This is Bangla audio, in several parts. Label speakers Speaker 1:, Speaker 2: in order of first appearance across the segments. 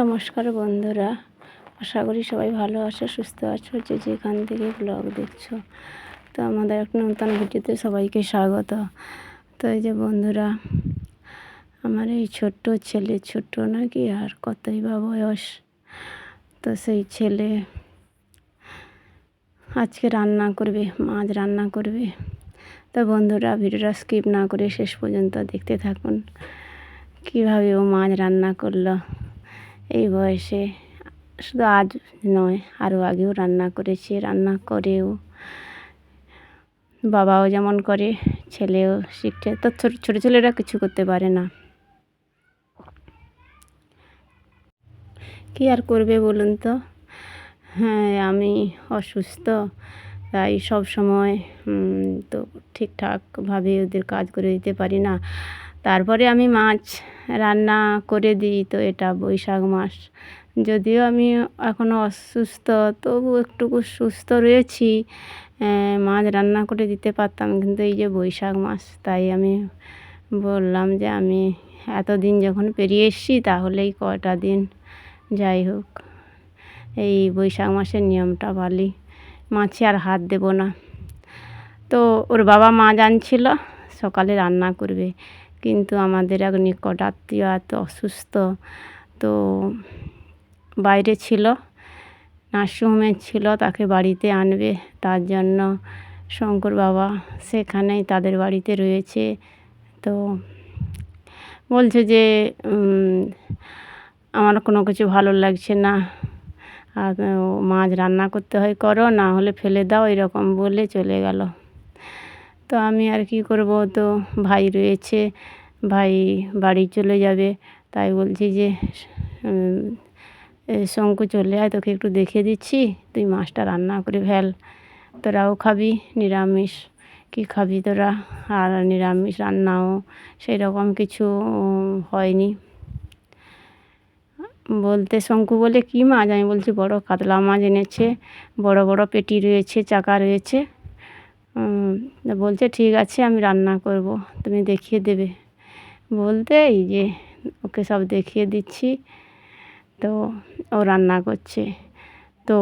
Speaker 1: নমস্কার বন্ধুরা। আশা করি সবাই ভালো আছো, সুস্থ আছো, যে যেখান থেকে ব্লগ দেখছ। তো আমাদের একটা নতুন ভিডিওতে সবাইকে স্বাগত। তো এই যে বন্ধুরা, আমার এই ছোট্ট ছেলে, ছোট্ট নাকি আর কতই বা বয়স। তো সেই ছেলে আজকে রান্না করবে, মাছ রান্না করবে। তো বন্ধুরা, ভিডিওটা স্কিপ না করে শেষ পর্যন্ত দেখতে থাকুন। কীভাবে ও মাছ রান্না করল? এই বয়সে শুধু আজ নয়, আরও আগেও রান্না করেছে, রান্না করেও বাবাও যেমন করে, ছেলেও শিখছে। তো ছোটো ছেলেরা কিছু করতে পারে না। কী আর করবে বলুন তো? হ্যাঁ আমি অসুস্থ, তাই সব সময় তো ঠিকঠাকভাবে ওদের কাজ করে দিতে পারি না। তারপরে আমি মাছ রান্না করে দিই, তো এটা বৈশাখ মাস। যদিও আমি এখনও অসুস্থ, তবু একটুকু সুস্থ রয়েছি। মাছ রান্না করে দিতে পারতাম, কিন্তু এই যে বৈশাখ মাস, তাই আমি বললাম যে আমি এতদিন যখন পেরিয়ে এসেছি, তাহলেই কটা দিন যাই হোক। এই বৈশাখ মাসের নিয়মটা পালি মাছে আর হাত দেবো না। তো ওর বাবা মাছ আনছিল সকালে রান্না করবে। কিন্তু আমাদের এক নিকট আত্মীয় এত অসুস্থ, তো বাইরে ছিল, নার্সিংহোমে ছিল, তাকে বাড়িতে আনবে। তার জন্য শঙ্কর বাবা সেখানেই তাদের বাড়িতে রয়েছে। তো বলছে যে আমার কোনো কিছু ভালো লাগছে না। আর মাছ রান্না করতে হয়, করো, না হলে ফেলে দাও, এরকম বলে চলে গেল। তো আমি আর কি করব? তো ভাই রয়েছে, ভাই বাড়ি চলে যাবে। তাই বলছি যে শঙ্কু চলে আয়, তোকে একটু দেখে দিচ্ছি। তুই মাছটা রান্না করে ফেল। তোরাও খাবি, নিরামিষ। কী খাবি তোরা? আর নিরামিষ রান্নাও সেই রকম কিছু হয়নি। বলতে শঙ্কু বলে কী মাছ? আমি বলছি বড় কাতলা মাছ এনেছে, বড় বড় পেটি রয়েছে, চাকা রয়েছে। বলছে, ঠিক আছে, আমি রান্না করব, তুমি দেখিয়ে দেবে। বলতে, এই যে, ওকে সব দেখিয়ে দিচ্ছি, তো ও রান্না করছে। তো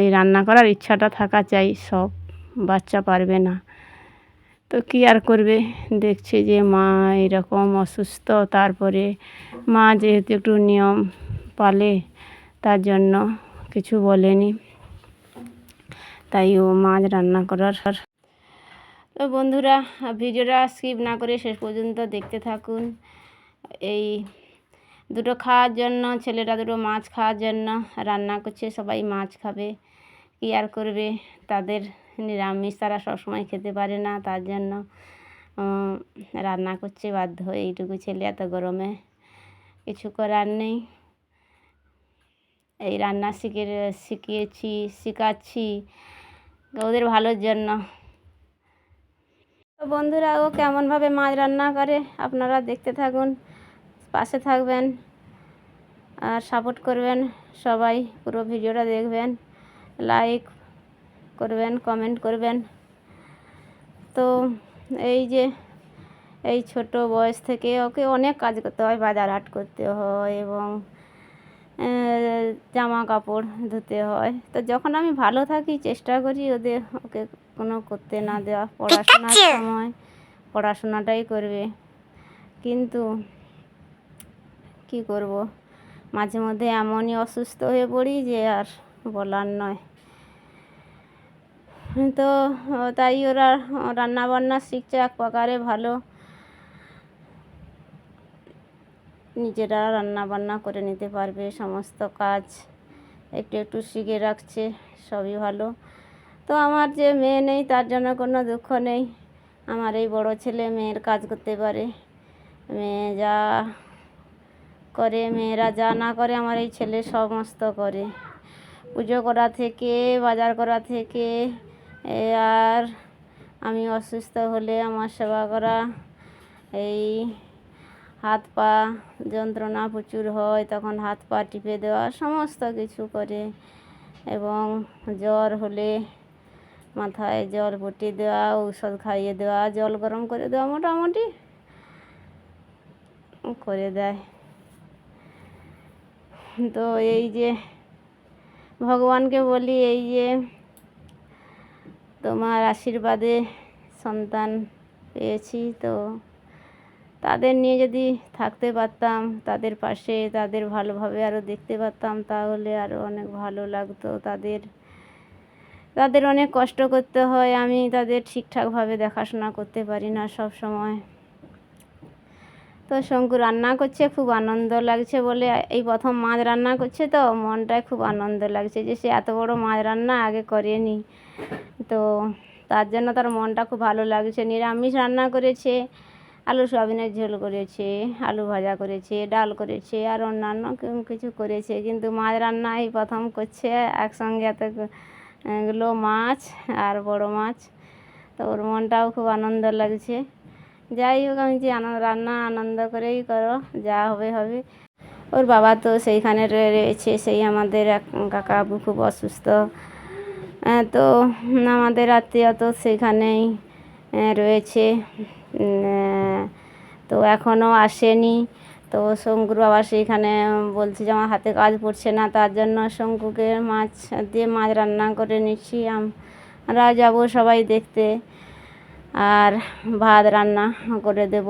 Speaker 1: এই রান্না করার ইচ্ছাটা থাকা চাই, সব বাচ্চা পারবে না। তো কী আর করবে? দেখছে যে মা এরকম অসুস্থ, তারপরে মা যেহেতু একটু নিয়ম পালে, তার জন্য কিছু বলেনি। তাই ও মাছ রান্না করার। তো বন্ধুরা, ভিডিওটা স্কিপ না করে শেষ পর্যন্ত দেখতে থাকুন। এই দুটো খাওয়ার জন্য, ছেলেরা দুটো মাছ খাওয়ার জন্য রান্না করছে, সবাই মাছ খাবে। কী আর করবে? তাদের নিরামিষ, তারা সবসময় খেতে পারে না, তার জন্য রান্না করছে বাধ্য এইটুকু ছেলে এত গরমে কিছু করার নেই। এই রান্না শিখে, শিখিয়েছি, শেখাচ্ছি। ওদের ভালোর জন্য। বন্ধুরা, ও কেমনভাবে মাছ রান্না করে আপনারা দেখতে থাকুন, পাশে থাকবেন আর সাপোর্ট করবেন সবাই, পুরো ভিডিওটা দেখবেন লাইক করবেন কমেন্ট করবেন। তো এই যে, এই ছোট বয়স থেকে ওকে অনেক কাজ করতে হয় বাজার হাট করতে হয় এবং জামা কাপড় ধুতে হয়। তো যখন আমি ভালো থাকি চেষ্টা করি ওদের ওকে কোনো করতে না দেওয়া। পড়াশোনার সময় পড়াশোনাটাই করবে। কিন্তু কি করব? মাঝে মধ্যে এমনই অসুস্থ হয়ে পড়ি যে আর বলার নয়। তো তাই ওরা রান্নাবান্না শিখছে এক প্রকারে ভালো নিজেরা রান্না বান্না করে নিতে পারবে, সমস্ত কাজ একটু একটু শিখে রাখছে, সবই ভালো। তো আমার যে মেয়ে নেই, তার জন্য কোনো দুঃখ নেই। আমার এই বড় ছেলে মেয়ের কাজ করতে পারে। মেয়ে যা করে, মেয়েরা যা না করে, আমার এই ছেলে সমস্ত করে। পুজো করা থেকে, বাজার করা থেকে আর আমি অসুস্থ হলে আমার সেবা করা, এই হাত পা যন্ত্রণা প্রচুর হয়, তখন হাত পা টিপে দেওয়া, সমস্ত কিছু করে এবং জ্বর হলে মাথায় জল পটিয়ে দেওয়া, ঔষধ খাইয়ে দেওয়া, জল গরম করে দেওয়া মোটামুটি করে দেয়। তো এই যে ভগবানকে বলি, এই যে তোমার আশীর্বাদে সন্তান পেয়েছি, তো তাদের নিয়ে যদি থাকতে পারতাম, তাদের পাশে তাদের ভালোভাবে আরও দেখতে পারতাম, তাহলে আরও অনেক ভালো লাগতো। তাদের তাদের অনেক কষ্ট করতে হয়। আমি তাদের ঠিকঠাকভাবে দেখাশোনা করতে পারি না সব সময়। তো শঙ্কু রান্না করছে, খুব আনন্দ লাগছে বলে। এই প্রথম মাছ রান্না করছে তো, মনটায় খুব আনন্দ লাগছে যে সে এত বড় মাছ রান্না আগে করেনি। তো তার জন্য তার মনটা খুব ভালো লাগছে। নিরামিষ রান্না করেছে। আলু সয়াবিনের ঝোল করেছে, আলু ভাজা করেছে, ডাল করেছে আর অন্যান্য কিছু করেছে। কিন্তু মাছ রান্না এই প্রথম করছে একসঙ্গে এতগুলো মাছ আর বড় মাছ। তো ওর মনটাও খুব আনন্দ লাগছে। যাই হোক, আমি যে আনন্দ রান্না আনন্দ করেই করো, যা হবে হবে। ওর বাবা তো সেইখানে রয়ে- রয়েছে, সেই আমাদের কাকা খুব অসুস্থ। তো আমাদের আত্মীয় তো সেইখানেই রয়েছে। তো এখনও আসেনি। তো শঙ্কুর বাবা সেইখানে বলছে যে, আমার হাতে কাজ পড়ছে না, তার জন্য শঙ্কুকে মাছ দিয়ে মাছ রান্না করে নিচ্ছি। আমরা যাব সবাই দেখতে। আর ভাত রান্না করে দেব।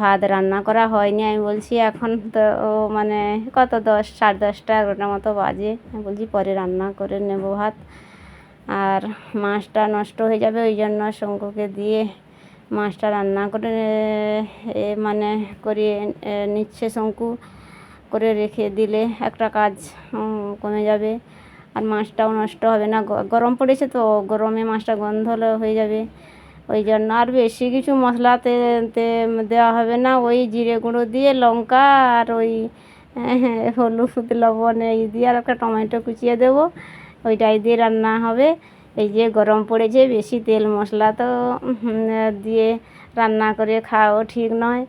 Speaker 1: ভাত রান্না করা হয়নি, আমি বলছি, এখন তো মানে কত দশ, সাড়ে দশটা এগারোটার মতো বাজে। আমি বলছি, পরে রান্না করে নেব ভাত। আর মাছটা নষ্ট হয়ে যাবে, ওই জন্য শঙ্কুকে দিয়ে মাছটা রান্না করে মানে করিয়ে নিচ্ছে শঙ্কু করে রেখে দিলে একটা কাজ কমে যাবে। আর মাছটাও নষ্ট হবে না। গরম পড়েছে তো, গরমে মাছটা গন্ধ হয়ে যাবে। ওই জন্য আর বেশি কিছু মশলাতে দেওয়া হবে না। ওই জিরে গুঁড়ো দিয়ে লঙ্কা আর ওই হলুদ, লবণ, এই দিয়ে আর একটা টমেটো কুচিয়ে দেবো। ওইটাই দিয়ে রান্না হবে। এই যে গরম পড়েছে, বেশি তেল মশলা তো দিয়ে রান্না করে খাওয়াও ঠিক নয়।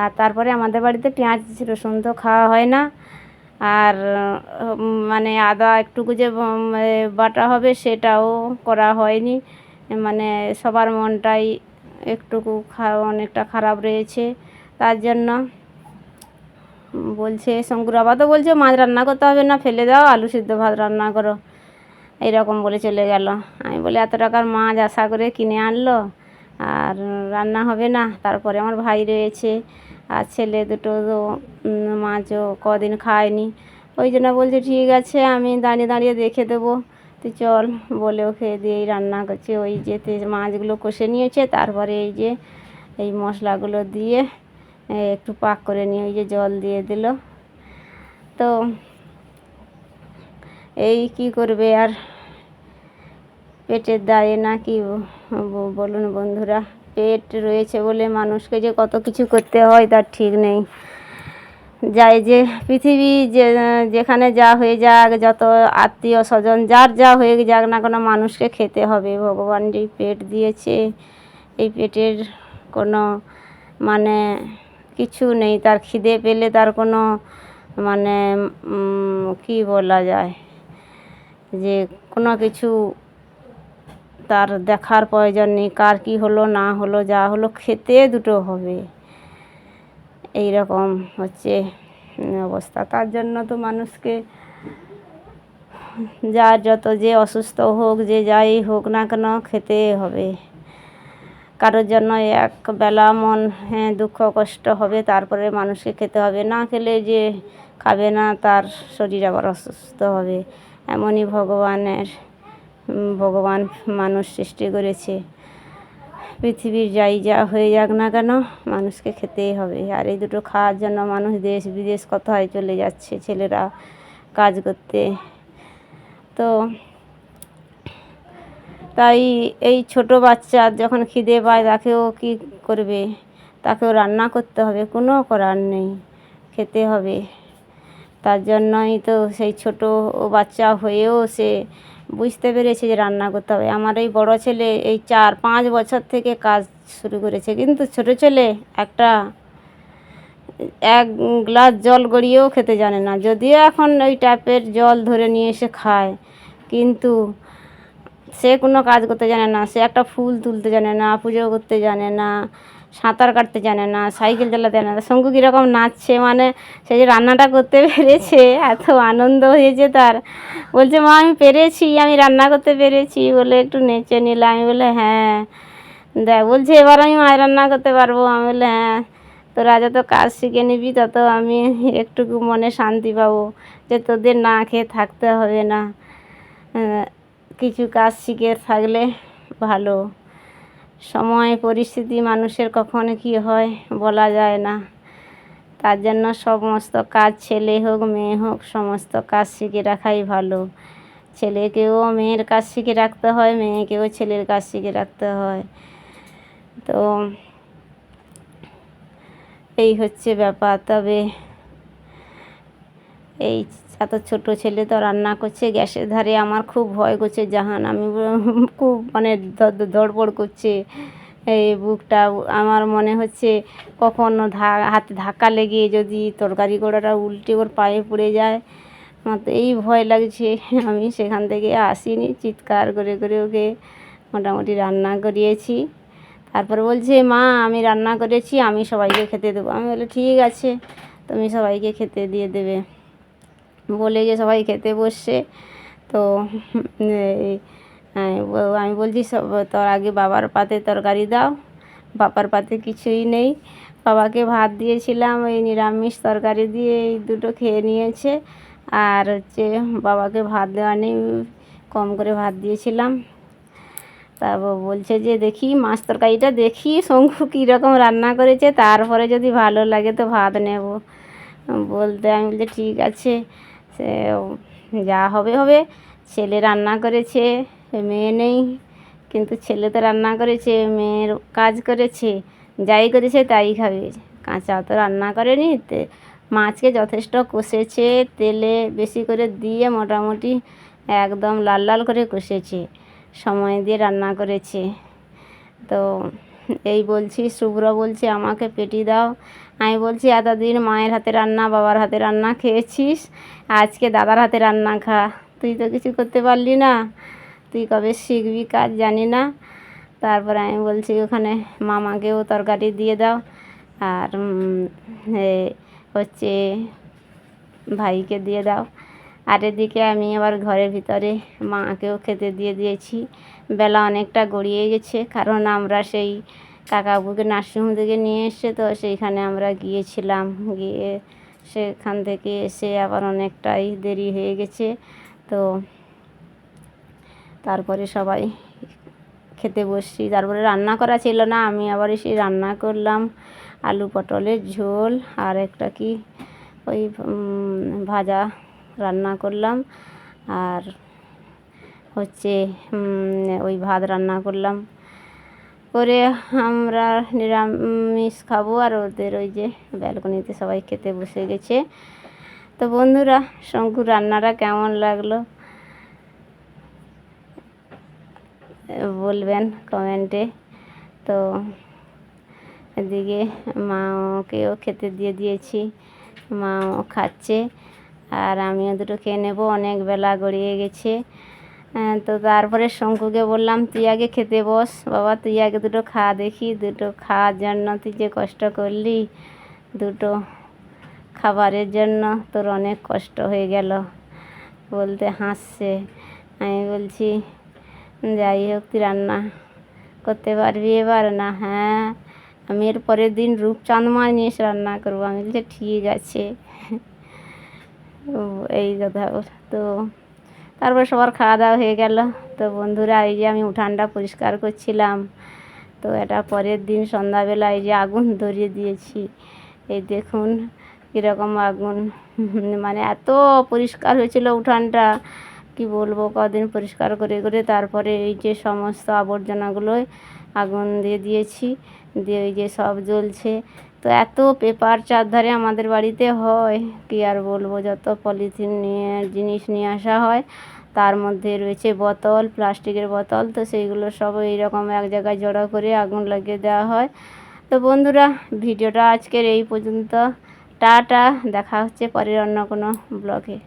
Speaker 1: আর তারপরে আমাদের বাড়িতে পেঁয়াজ, রসুন তো খাওয়া হয় না। আর মানে আদা একটুকু যে বাটা হবে সেটাও করা হয়নি। মানে সবার মনটাই একটুকু অনেকটা খারাপ রয়েছে। তার জন্য বলছে, শঙ্কুর বাবা তো বলছে, মাছ রান্না করতে হবে না, ফেলে দাও, আলু সিদ্ধ ভাত রান্না করো। এইরকম বলে চলে গেল। আমি বলি, এত টাকার মাছ আশা করে কিনে আনলো? আর রান্না হবে না? তারপরে আমার ভাই রয়েছে, আর ছেলে দুটো মাছও কদিন খায়নি। ওই জন্য বলছে, ঠিক আছে, আমি দাঁড়িয়ে দাঁড়িয়ে দেখে দেবো। তুই চল। বলেও খেয়ে দিয়েই রান্না করছে। ওই যে মাছগুলো কষে নিয়েছে, তারপরে এই যে, এই মশলাগুলো দিয়ে একটু পাক করে নিয়ে ওই যে জল দিয়ে দিল। তো এই কি করবে আর? পেটের দায়ে না কি বলুন বন্ধুরা, পেট রয়েছে বলে মানুষকে যে কত কিছু করতে হয় তার ঠিক নেই। যাই যে পৃথিবী যে, যেখানে যা হয়ে যাক, যত আত্মীয় স্বজন যার যা হয়ে যাক না কোনো মানুষকে খেতে হবে। ভগবান যেই পেট দিয়েছে, এই পেটের কোনো মানে কিছু নেই। তার খিদে পেলে তার কোনো মানে কি বলা যায়? যে কোনো কিছু তার দেখার প্রয়োজন নেই, কার কী হলো, না হলো, যা হলো, খেতে দুটো হবে। এই রকম হচ্ছে অবস্থা। তার জন্য তো মানুষকে যার যত যে অসুস্থ হোক, যে যাই হোক না কেন খেতে হবে। কারোর জন্য এক বেলা মন হ্যাঁ দুঃখ, কষ্ট হবে, তারপরে মানুষকে খেতে হবে। না খেলে যে খাবে না, তার শরীর আবার অসুস্থ হবে। এমনই ভগবানের ভগবান মানুষ সৃষ্টি করেছে। পৃথিবীর যাই যা হয়ে যাক না কেন, মানুষকে খেতেই হবে। আর এই দুটো খাওয়ার জন্য মানুষ দেশ বিদেশ কোথায় চলে যাচ্ছে, ছেলেরা কাজ করতে। তো তাই এই ছোট বাচ্চা যখন খিদে পায়, তাকেও কি করবে? তাকেও রান্না করতে হবে, কোনো করার নেই। খেতে হবে। তার জন্যই তো সেই ছোট বাচ্চা হয়েও সে বুঝতে পেরেছে যে রান্না করতে হবে। আমার এই বড় ছেলে এই চার পাঁচ বছর থেকে কাজ শুরু করেছে। কিন্তু ছোট ছেলে একটা, এক গ্লাস জল গড়িয়েও খেতে জানে না। যদিও এখন ওই ট্যাপের জল ধরে নিয়ে এসে খায়, কিন্তু সে কোনো কাজ করতে জানে না। সে একটা ফুল তুলতে জানে না, পুজো করতে জানে না। সাঁতার কাটতে জানে না, সাইকেল চালাতে জানে না। শঙ্কু কীরকম নাচছে মানে সে যে রান্নাটা করতে পেরেছে, এত আনন্দ হয়েছে তার। বলছে, মা, আমি পেরেছি, আমি রান্না করতে পেরেছি। বলে, একটু নেচে নিলাম। আমি বলে হ্যাঁ। দেখ, বলছে, এবার আমি মায়ের রান্না করতে পারব। আমি বলে হ্যাঁ। তোরা যত কাজ শিখে নিবি, তত আমি একটুকু মনে শান্তি পাবো যে তোদের না খেয়ে থাকতে হবে না। কিছু কাজ শিখে থাকলে ভালো। সময়, পরিস্থিতি, মানুষের কখন কি হয় বলা যায় না। তার জন্য সমস্ত কাজ ছেলে হোক, মেয়ে হোক, সমস্ত কাজ শিখে রাখাই ভালো। ছেলেকেও মেয়ের কাজ শিখে রাখতে হয়, মেয়েকেও ছেলের কাজ শিখে রাখতে হয়। তো এই হচ্ছে ব্যাপার। তবে এই এত ছোট ছেলে তো রান্না করছে, গ্যাসের ধারে আমার খুব ভয় করছে, জাহান আমি খুব মানে ধ- ধ- ধড়পড় করছে। এই বুকটা আমার মনে হচ্ছে কখন হাতে ধাক্কা লেগে যদি তরকারি গোড়াটা উল্টে ওর পায়ে পড়ে যায়। আমার তো এই ভয় লাগছে, আমি সেখান থেকে আসিনি, চিৎকার করে করে ওকে মোটামুটি রান্না করিয়েছি। তারপর বলছে, মা, আমি রান্না করেছি, আমি সবাইকে খেতে দেবো। আমি বলি ঠিক আছে, তুমি সবাইকে খেতে দিয়ে দেবে। বলে যে সবাই খেতে বসছে। তো আমি বলছি, সব, তোর আগে বাবার পাতে তরকারি দাও। বাবার পাতে কিছুই নেই। বাবাকে ভাত দিয়েছিলাম, এই নিরামিষ তরকারি দিয়ে এই দুটো খেয়ে নিয়েছে। আর হচ্ছে, বাবাকে ভাত দেওয়া নেই, কম করে ভাত দিয়েছিলাম। তারপর বলছে যে, দেখি, মাছ তরকারিটা দেখি, শঙ্কু কীরকম রান্না করেছে। তারপরে যদি ভালো লাগে তো ভাত নেব। বলতে আমি বলছি, ঠিক আছে। সে যা হবে হবে। ছেলে রান্না করেছে, মেয়ে নেই, কিন্তু ছেলে তো রান্না করেছে, মেয়ের কাজ করেছে, যাই করেছে তাই খাবে। কাঁচা তো রান্না করেনি, তে, মাছকে যথেষ্ট কষেছে, তেলে বেশি করে দিয়ে মোটামুটি একদম লাল লাল করে কষেছে। সময় দিয়ে রান্না করেছে। তো এই বলছি, শুভ্র বলছে, আমাকে পেটি দাও। আমি বলছি, এতদিন মায়ের হাতে রান্না, বাবার হাতে রান্না খেয়েছিস, আজকে দাদার হাতে রান্না খা। তুই তো কিছু করতে পারলি না। তুই কবে শিখবি কাজ জানি না। তারপরে আমি বলছি, ওখানে মামাকেও তরকারি দিয়ে দাও। আর হচ্ছে ভাইকে দিয়ে দাও। আর এদিকে আমি আবার ঘরের ভিতরে মাকেও খেতে দিয়ে দিয়েছি। বেলা অনেকটা গড়িয়ে গেছে, কারণ আমরা সেই কাকাবুকে নার্সিংহোম থেকে নিয়ে এসছে তো সেইখানে আমরা গিয়েছিলাম। গিয়ে সেখান থেকে এসে আবার অনেকটাই দেরি হয়ে গেছে। তো তারপরে সবাই খেতে বসছি। তারপরে রান্না করা ছিল না, আমি আবার এসে রান্না করলাম। আলু পটলের ঝোল আর একটা কি ওই ভাজা রান্না করলাম। আর হচ্ছে ওই ভাত রান্না করলাম। করে আমরা নিরামিষ খাব আর ওদের ওই যে ব্যালকনিতে সবাই খেতে বসে গেছে। তো বন্ধুরা শঙ্কুর রান্নাটা কেমন লাগল? বলবেন কমেন্টে। তো এদিকে মাকেও খেতে দিয়ে দিয়েছি। মাও খাচ্ছে। আর আমিও দুটো খেয়ে নেব, অনেক বেলা গড়িয়ে গেছে। তো তারপরে শঙ্কুকে বললাম, তুই আগে খেতে বস, বাবা, তুই আগে দুটো খা দেখি, দুটো খাওয়ার জন্য তুই যে কষ্ট করলি, দুটো খাবারের জন্য তোর অনেক কষ্ট হয়ে গেল। বলতে হাসছে। আমি বলছি, যাই হোক, তুই রান্না করতে পারবি এবার? না হ্যাঁ আমি এর পরের দিন রূপচাঁদ মাছ নিয়ে এসে রান্না করব। আমি বলছি, ঠিক আছে। এই কথা তো তারপর সবার খাওয়া দাওয়া হয়ে গেল। তো বন্ধুরা, এই যে আমি উঠানটা পরিষ্কার করছিলাম। তো এটা পরের দিন সন্ধ্যাবেলা এই যে আগুন ধরিয়ে দিয়েছি। এই দেখুন কীরকম আগুন। মানে এত পরিষ্কার হয়েছিল উঠানটা। কি বলব, কদিন পরিষ্কার করে করে তারপরে এই যে সমস্ত আবর্জনাগুলোয় আগুন দিয়ে দিয়েছি। দিয়ে ওই যে সব জ্বলছে। তো এত পেপার চারধারে আমাদের বাড়িতে হয়, কি আর বলব? যত পলিথিন নিয়ে, জিনিস নিয়ে আসা হয়, তার মধ্যে রয়েছে বোতল, প্লাস্টিকের বোতল, তো সেইগুলো সব এইরকম এক জায়গায় জড়ো করে আগুন লাগিয়ে দেওয়া হয়। তো বন্ধুরা, ভিডিওটা আজকের এই পর্যন্ত। টাটা, দেখা হচ্ছে পরের অন্য কোনো ব্লগে।